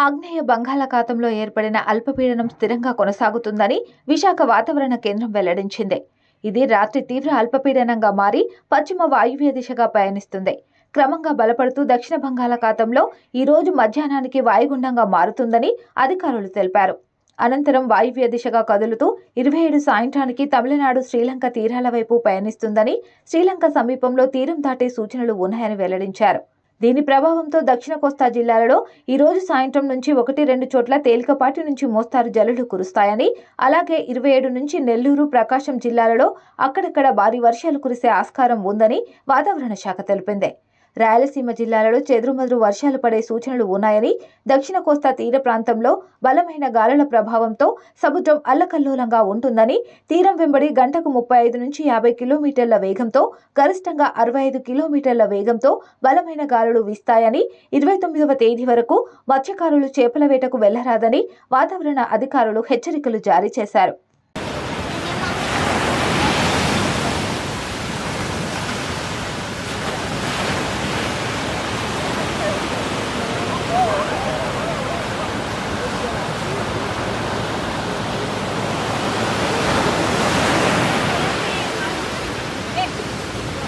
ఆగ్నేయ బంగాళాఖాతంలో ఏర్పడిన అల్పపీడనం స్థిరంగా కొనసాగుతుందని విశాఖ వాతావరణ కేంద్రం వెల్లడించింది. ఇది రాత్రి తీవ్ర అల్పపీడనంగా మారి పశ్చిమ వాయువ్య దిశగా పయనిస్తుంది. క్రమంగా బలపడుతూ దక్షిణ బంగాళాఖాతంలో ఈ రోజు మధ్యాహ్నానికి వాయుగుండంగా మారుతుందని అధికారులు తెలిపారు. అనంతరం వాయువ్య దిశగా కదులుతూ ఇరవై ఏడు సాయంత్రానికి తమిళనాడు శ్రీలంక తీరాల వైపు పయనిస్తుందని శ్రీలంక సమీపంలో తీరం దాటే సూచనలు ఉన్నాయని వెల్లడించారు. దీని ప్రభావంతో దక్షిణ కోస్తా జిల్లాలలో ఈ రోజు సాయంత్రం నుంచి ఒకటి రెండు చోట్ల తేలికపాటి నుంచి మోస్తారు జల్లులు కురుస్తాయని అలాగే ఇరవై ఏడు నుంచి నెల్లూరు ప్రకాశం జిల్లాలలో అక్కడక్కడ భారీ వర్షాలు కురిసే ఆస్కారం ఉందని వాతావరణ శాఖ తెలిపింది. రాయలసీమ జిల్లాలలో చెదురుమదురు వర్షాలు పడే సూచనలు ఉన్నాయని దక్షిణ కోస్తా తీర ప్రాంతంలో బలమైన గాలుల ప్రభావంతో సముద్రం అల్లకల్లోలంగా ఉంటుందని తీరం వెంబడి గంటకు ముప్పై ఐదు నుంచి యాభై కిలోమీటర్ల వేగంతో గరిష్టంగా అరవై ఐదు కిలోమీటర్ల వేగంతో బలమైన గాలులు వీస్తాయని ఇరవై తొమ్మిదవ తేదీ వరకు మత్స్యకారులు చేపల వేటకు వెళ్ళరాదని వాతావరణ అధికారులు హెచ్చరికలు జారీ చేశారు.